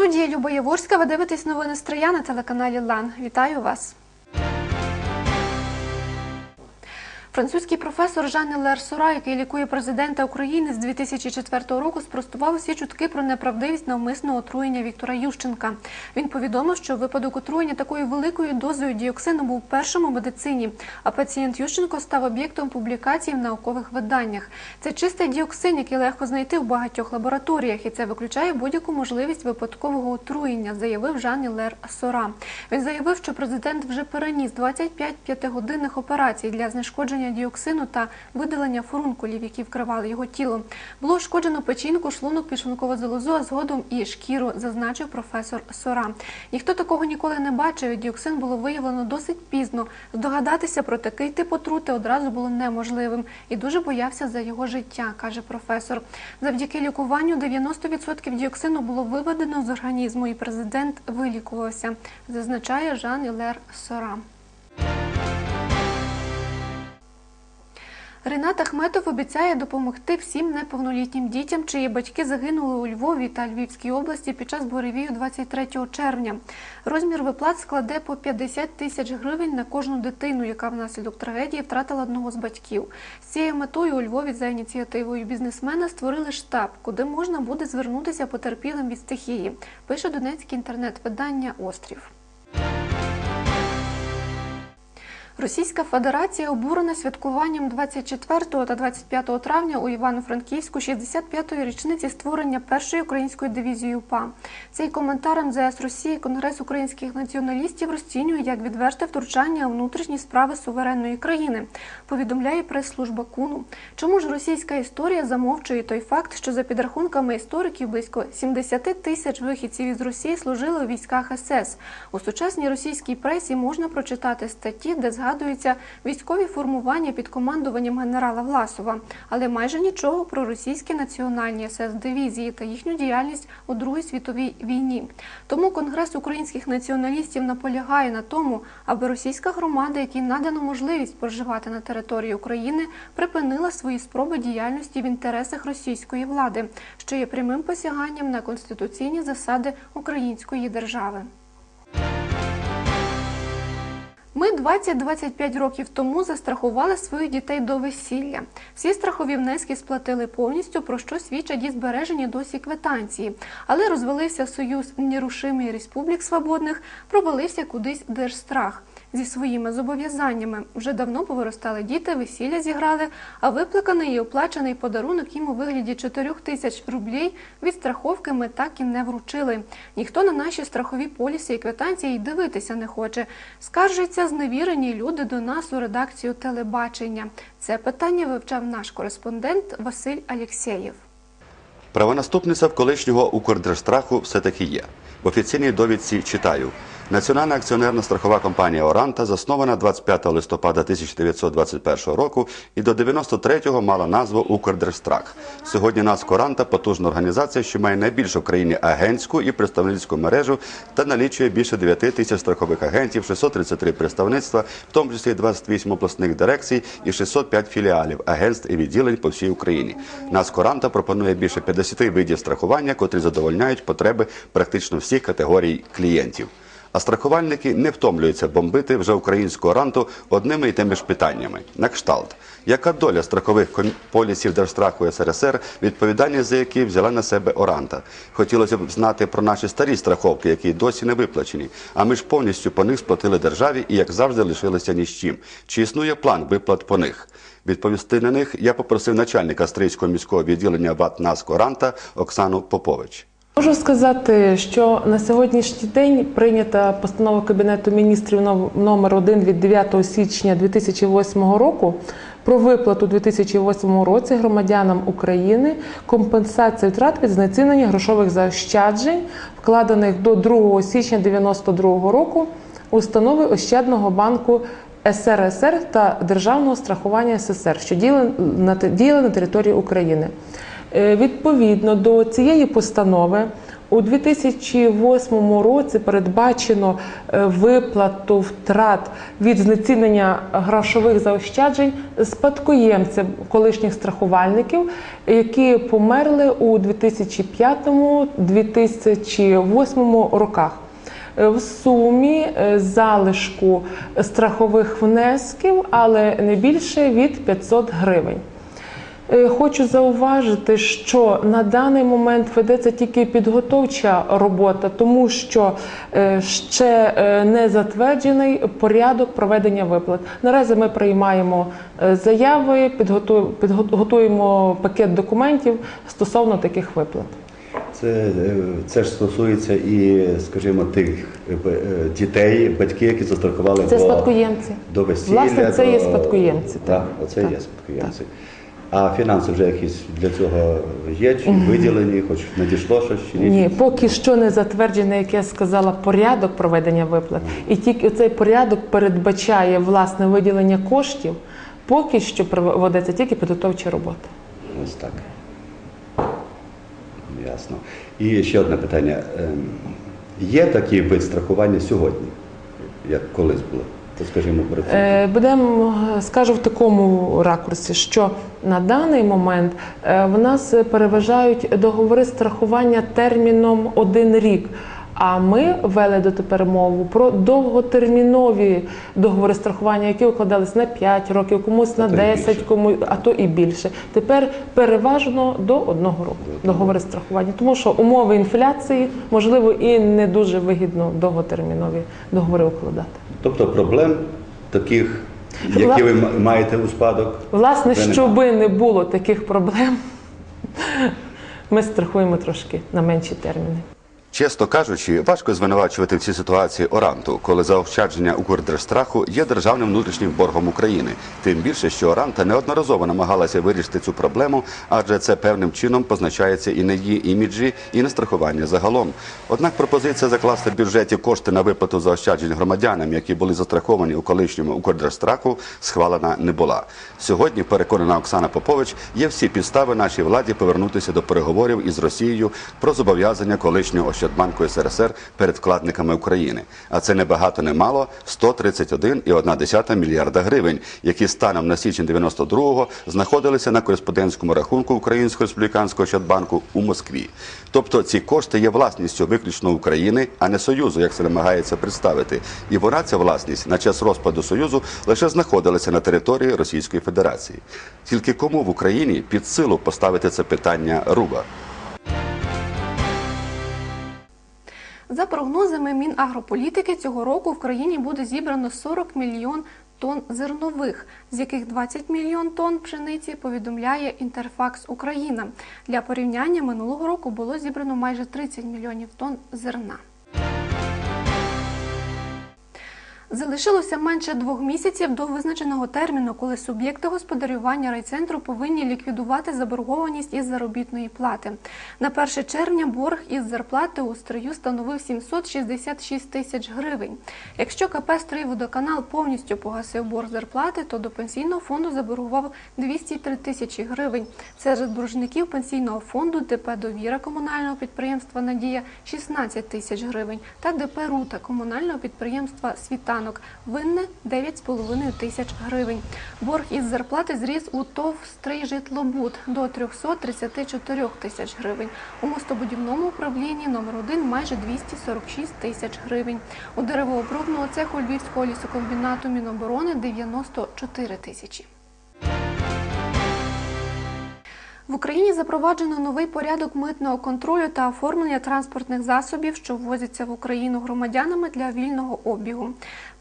студії Люба Яворська. Ви дивитесь новини Стрия на телеканалі Лан. Вітаю вас. Французький професор Жан Лер Сора, який лікує президента України з 2004 року, спростував усі чутки про неправдивість навмисного отруєння Віктора Ющенка. Він повідомив, що випадок отруєння такою великою дозою діоксину був першим у медицині, а пацієнт Ющенко став об'єктом публікацій в наукових виданнях. Це чистий діоксин, який легко знайти в багатьох лабораторіях, і це виключає будь-яку можливість випадкового отруєння, заявив Жан Лер Сора. Він заявив, що президент вже переніс 25 п'ятигодинних операцій для знешкодження діоксину та видалення фурункулів, які вкривали його тіло. Було шкоджено печінку, шлунок, підшлункову залозу, а згодом і шкіру, зазначив професор Сора. Ніхто такого ніколи не бачив. Діоксин було виявлено досить пізно. Здогадатися про такий тип отрути одразу було неможливим і дуже боявся за його життя, каже професор. Завдяки лікуванню 90% діоксину було виведено з організму, і президент вилікувався, зазначає Жан Ілер Сора. Ренат Ахметов обіцяє допомогти всім неповнолітнім дітям, чиї батьки загинули у Львові та Львівській області під час буревію 23 червня. Розмір виплат складе по 50 тисяч гривень на кожну дитину, яка внаслідок трагедії втратила одного з батьків. З цією метою у Львові за ініціативою бізнесмена створили штаб, куди можна буде звернутися потерпілим від стихії. Пише Донецьке інтернет-видання Острів. Російська Федерація обурена святкуванням 24 та 25 травня у Івано-Франківську 65-ї річниці створення першої української дивізії УПА. Цей коментар МЗС Росії Конгрес українських націоналістів розцінює як відверте втручання у внутрішні справи суверенної країни. Повідомляє прес-служба КУНу. Чому ж російська історія замовчує той факт, що за підрахунками істориків близько 70 тисяч вихідців із Росії служили у військах СС. У сучасній російській пресі можна прочитати статті, де згадуються військові формування під командуванням генерала Власова, але майже нічого про російські національні СС дивізії та їхню діяльність у Другій світовій війні. Тому Конгрес українських націоналістів наполягає на тому, аби російська громада, якій надано можливість проживати на території України, припинила свої спроби діяльності в інтересах російської влади, що є прямим посяганням на конституційні засади української держави. Ми 20-25 років тому застрахували своїх дітей до весілля. Всі страхові внески сплатили повністю, про що свідчать і збережені досі квитанції. Але розвалився союз нерушимий республік свободних, провалився кудись держстрах зі своїми зобов'язаннями. Вже давно повиростали діти, весілля зіграли, а виплаканий і оплачений подарунок їм у вигляді 4 тисяч рублів від страховки ми так і не вручили. Ніхто на наші страхові поліси і квитанції й дивитися не хоче. Скаржаться зневірені люди до нас у редакцію телебачення. Це питання вивчав наш кореспондент Василь Алєксєєв. Правонаступниця в колишнього Укрдержстраху все-таки є. В офіційній довідці читаю. Національна акціонерна страхова компанія Оранта заснована 25 листопада 1921 року і до 93-го мала назву Укрдержстрах. Сьогодні Нацко Оранта – потужна організація, що має найбільшу в країні агентську і представницьку мережу та налічує більше 9 тисяч страхових агентів, 633 представництва, в тому числі 28 обласних дирекцій і 605 філіалів, агентств і відділень по всій Україні. Нацко Оранта пропонує більше 50 видів страхування, котрі задовольняють потреби практично всіх категорій клієнтів. А страхувальники не втомлюються бомбити вже українську оранту одними і тими ж питаннями. На кшталт. Яка доля страхових полісів Держстраху СРСР, відповідальність за які взяла на себе Оранта? Хотілося б знати про наші старі страховки, які досі не виплачені. А ми ж повністю по них сплатили державі і, як завжди, лишилися ні з чим. Чи існує план виплат по них? Відповісти на них я попросив начальника Стрийського міського відділення ВАТ НАСКО Оранта Оксану Попович. Можу сказати, що на сьогоднішній день прийнята постанова Кабінету міністрів ном- номер 1 від 9 січня 2008 року про виплату у 2008 році громадянам України компенсації втрат від знецінення грошових заощаджень, вкладених до 2 січня 1992 року установи Ощадного банку СРСР та Державного страхування СССР, що діяли на території України. Е, Відповідно до цієї постанови У 2008 році передбачено е, виплату втрат від знецінення грошових заощаджень спадкоємцям колишніх страхувальників, які померли у 2005-2008 роках. Е, В сумі залишку страхових внесків, але не більше від 500 гривень. Е, Хочу зауважити, що на даний момент ведеться тільки підготовча робота, тому що е, ще е, не затверджений порядок проведення виплат. Наразі ми приймаємо заяви, підготуємо, пакет документів стосовно таких виплат. Це, це ж стосується і, скажімо, тих дітей, батьки, які застрахували Це до, спадкоємці. до весілля. Власне, це до... є спадкоємці, Так, так. оце Так, є спадкоємці. А фінанси вже якісь для цього є, чи виділені, хоч надійшло щось чи ні? Ні, поки що не затверджений, як я сказала, порядок проведення виплат. І тільки цей порядок передбачає власне виділення коштів. Поки що проводиться тільки підготовча робота. Ось так. Ясно. І ще одне питання. Ем, Є такий вид страхування сьогодні, як колись було? Скажімо. Е, Будемо е, скажу в такому ракурсі, що на даний момент е, в нас переважають договори страхування терміном один рік. А ми ввели дотепер мову про довготермінові договори страхування, які укладались на 5 років, комусь на А 10, більше. кому а то і більше. Тепер переважно до одного року договори страхування, тому що умови інфляції можливо і не дуже вигідно довготермінові договори укладати. Тобто проблем таких, які ви маєте у спадок. Власне, щоби не було таких проблем, ми страхуємо трошки на менші терміни. Чесно кажучи, важко звинувачувати в цій ситуації Оранту, коли заощадження Укрдержстраху є державним внутрішнім боргом України. Тим більше, що Оранта неодноразово намагалася вирішити цю проблему, адже це певним чином позначається і на її іміджі, і на страхування загалом. Однак пропозиція закласти в бюджеті кошти на виплату заощаджень громадянам, які були застраховані у колишньому Укрдержстраху, схвалена не була. Сьогодні, переконана Оксана Попович, є всі підстави нашій владі повернутися до переговорів із Росією про зобов'язання колишнього Ощадбанку СРСР перед вкладниками України. А це не багато, не мало 131,1 мільярда гривень, які станом на січень 92-го знаходилися на кореспондентському рахунку Українського республіканського Ощадбанку у Москві. Тобто ці кошти є власністю виключно України, а не Союзу, як це намагається представити. І вона, ця власність, на час розпаду Союзу лише знаходилася на території Російської Федерації. Тільки кому в Україні під силу поставити це питання руба? За прогнозами Мінагрополітики, цього року в країні буде зібрано 40 мільйон тонн зернових, з яких 20 мільйон тонн пшениці повідомляє Інтерфакс Україна. Для порівняння минулого року було зібрано майже 30 мільйонів тонн зерна. Залишилося менше двох місяців до визначеного терміну, коли суб'єкти господарювання райцентру повинні ліквідувати заборгованість із заробітної плати. На 1 червня борг із зарплати у стрию становив 766 тисяч гривень. Якщо КП «Стрийводоканал» повністю погасив борг зарплати, то до пенсійного фонду заборгував 203 тисячі гривень. Серед боржників пенсійного фонду ДП «Довіра» комунального підприємства «Надія» 16 тисяч гривень та ДП «Рута» комунального підприємства «Світанок» винне 9,5 тисяч гривень. Борг із зарплати зріс у ТОВ «Стрийжитлобуд» до 334 тисяч гривень. У мостобудівному управлінні номер 1 майже 246 тисяч гривень. У деревообробного цеху Львівського лісокомбінату Міноборони 94 тисячі. В Україні запроваджено новий порядок митного контролю та оформлення транспортних засобів, що ввозяться в Україну громадянами для вільного обігу.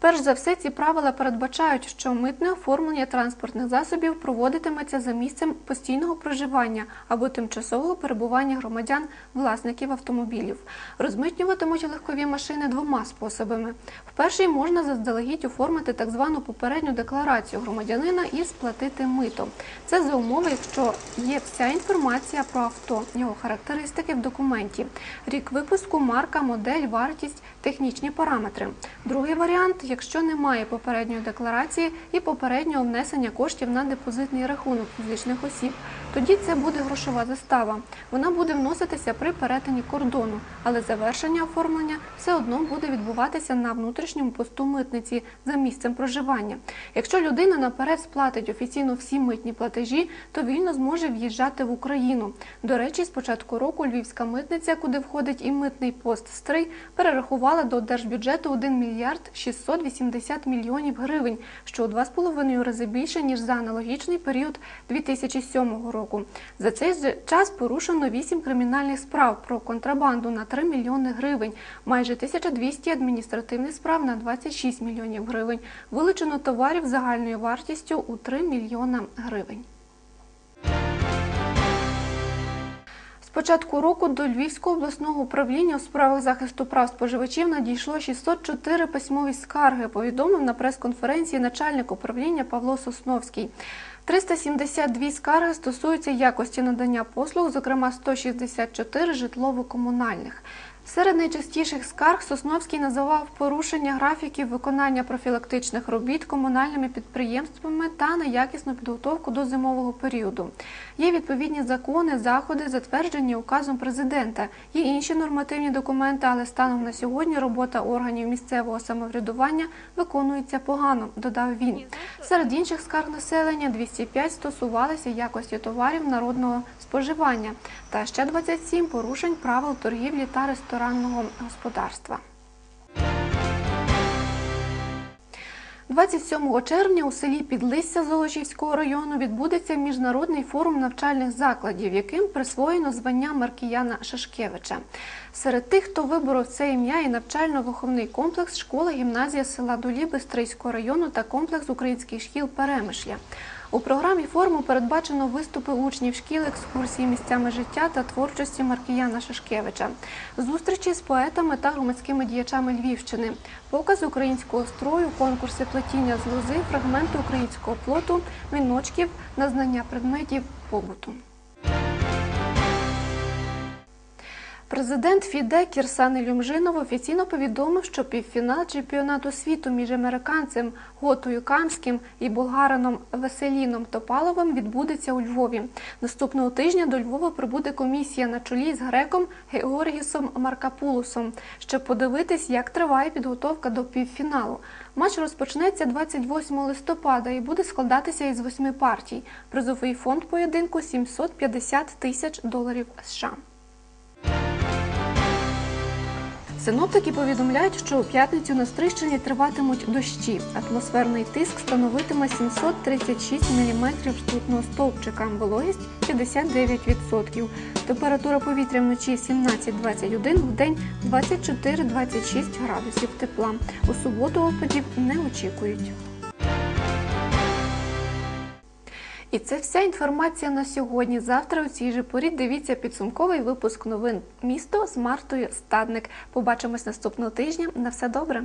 Перш за все, ці правила передбачають, що митне оформлення транспортних засобів проводитиметься за місцем постійного проживання або тимчасового перебування громадян, власників автомобілів. Розмитнюватимуть легкові машини двома способами. В перший можна заздалегідь оформити так звану попередню декларацію громадянина і сплатити мито. Це за умови, якщо є вся інформація про авто, його характеристики в документі, рік випуску, марка, модель, вартість, технічні параметри. Другий варіант, якщо немає попередньої декларації і попереднього внесення коштів на депозитний рахунок фізичних осіб. Тоді це буде грошова застава. Вона буде вноситися при перетині кордону, але завершення оформлення все одно буде відбуватися на внутрішньому посту митниці за місцем проживання. Якщо людина наперед сплатить офіційно всі митні платежі, то вільно зможе в'їжджати в Україну. До речі, з початку року Львівська митниця, куди входить і митний пост Стрий, перерахувала до держбюджету 1 мільярд 680 мільйонів гривень, що у 2,5 рази більше ніж за аналогічний період 2007 року. За цей час порушено 8 кримінальних справ про контрабанду на 3 мільйони гривень, майже 1200 адміністративних справ на 26 мільйонів гривень. Вилучено товарів загальною вартістю у 3 мільйона гривень. З початку року до Львівського обласного управління у справах захисту прав споживачів надійшло 604 письмові скарги, повідомив на прес-конференції начальник управління Павло Сосновський. 372 скарги стосуються якості надання послуг, зокрема 164 житлово-комунальних. Серед найчастіших скарг Сосновський називав порушення графіків виконання профілактичних робіт комунальними підприємствами та неякісну підготовку до зимового періоду. Є відповідні закони, заходи, затверджені указом президента. Є інші нормативні документи, але станом на сьогодні робота органів місцевого самоврядування виконується погано, додав він. Серед інших скарг населення 205 стосувалися якості товарів народного споживання та ще 27 порушень правил торгівлі та ресторанного господарства. 27 червня у селі Підлисся Золочівського району відбудеться міжнародний форум навчальних закладів, яким присвоєно звання Маркіяна Шашкевича. Серед тих, хто виборов це ім'я, і навчально-виховний комплекс школа гімназія села Доліби Стрийського району та комплекс українських шкіл Перемишля. У програмі форуму передбачено виступи учнів шкіл, екскурсії місцями життя та творчості Маркіяна Шашкевича, зустрічі з поетами та громадськими діячами Львівщини, показ українського строю, конкурси плетіння з лози, фрагменти українського плоту, віночків, на знання предметів побуту. Президент ФІДЕ Кірсан Ілюмжинов офіційно повідомив, що півфінал чемпіонату світу між американцем Готою Камським і болгарином Веселіном Топаловим відбудеться у Львові. Наступного тижня до Львова прибуде комісія на чолі з греком Георгісом Маркапулусом, щоб подивитись, як триває підготовка до півфіналу. Матч розпочнеться 28 листопада і буде складатися із восьми партій. Призовий фонд поєдинку 750 тисяч доларів США. Синоптики повідомляють, що у п'ятницю на Стрищині триватимуть дощі. Атмосферний тиск становитиме 736 мм ртутного стовпчика, вологість 59%. Температура повітря вночі 17-21, в день 24-26 градусів тепла. У суботу опадів не очікують. І це вся інформація на сьогодні. Завтра у цій же порі дивіться підсумковий випуск новин місто з Мартою Стадник. Побачимось наступного тижня. На все добре.